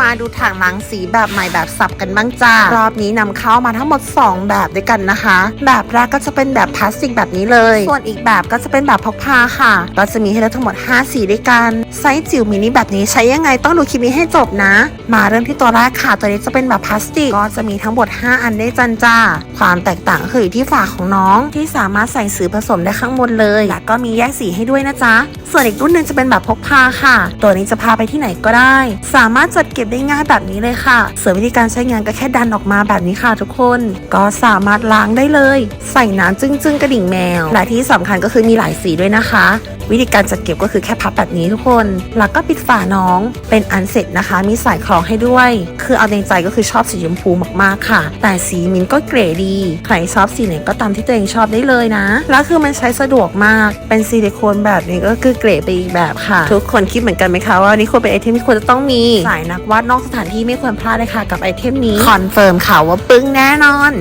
มาดูถังล้างสีแบบใหม่แบบสับกันบ้างจ้ารอบนี้นำเข้ามาทั้งหมด 2 แบบด้วยกันนะคะ แบบแรกก็จะเป็นแบบพลาสติกแบบนี้เลย ส่วนอีกแบบก็จะเป็นแบบพกพาค่ะ ก็จะมีให้เลือกทั้งหมด 5 สีด้วยกันไซส์จิ๋วมินิแบบนี้ใช้ยังไงต้องดูคลิปนี้ให้จบนะ มาเริ่มที่ตัวแรกค่ะตัวนี้จะเป็นแบบพลาสติกก็จะมีทั้งหมด 5 อันได้จันจ้าความแตกต่างคืออยู่ที่ฝาของน้องที่สามารถใส่สีผสมได้ข้างบนเลย และก็มีแยกสีให้ด้วยนะจ๊ะ ส่วนอีกรุ่นหนึ่งจะเป็นแบบพกพาค่ะ ตัวนี้จะพาไปที่ไหนก็ได้ สามารถจัดเก็บได้ง่ายแบบนี้เลยค่ะ ส่วนวิธีการใช้งานก็แค่ดันออกมาแบบนี้ค่ะทุกคน ก็สามารถล้างได้เลย ใส่น้ำจึ้งๆกระดิ่งแมว และที่สำคัญก็คือมีหลายสีด้วยนะคะ วิธีการจัดเก็บก็คือแค่พับแบบนี้ทุกคน แล้วก็ปิดฝาน้องเป็นอันเสร็จนะคะ มีสายคล้องให้ด้วย คือเอาในใจก็คือชอบสีชมพูมากๆค่ะ แต่สีมิ้นก็เก๋ดี ใครชอบสีไหนก็ตามที่ตัวเองชอบได้เลยนะ แล้วคือมันใช้สะดวกมาก เป็นซิลิโคนแบบนี้ก็คือเก๋ไปอีกแบบค่ะ ทุกคนคิดเหมือนกันไหมคะว่านี่ควรเป็นไอเทมที่ควรจะต้องมีสายนักวาดนอกสถานที่ไม่ควรพลาดเลยค่ะกับไอเทมนี้คอนเฟิร์มค่ะว่าปึ้งแน่นอน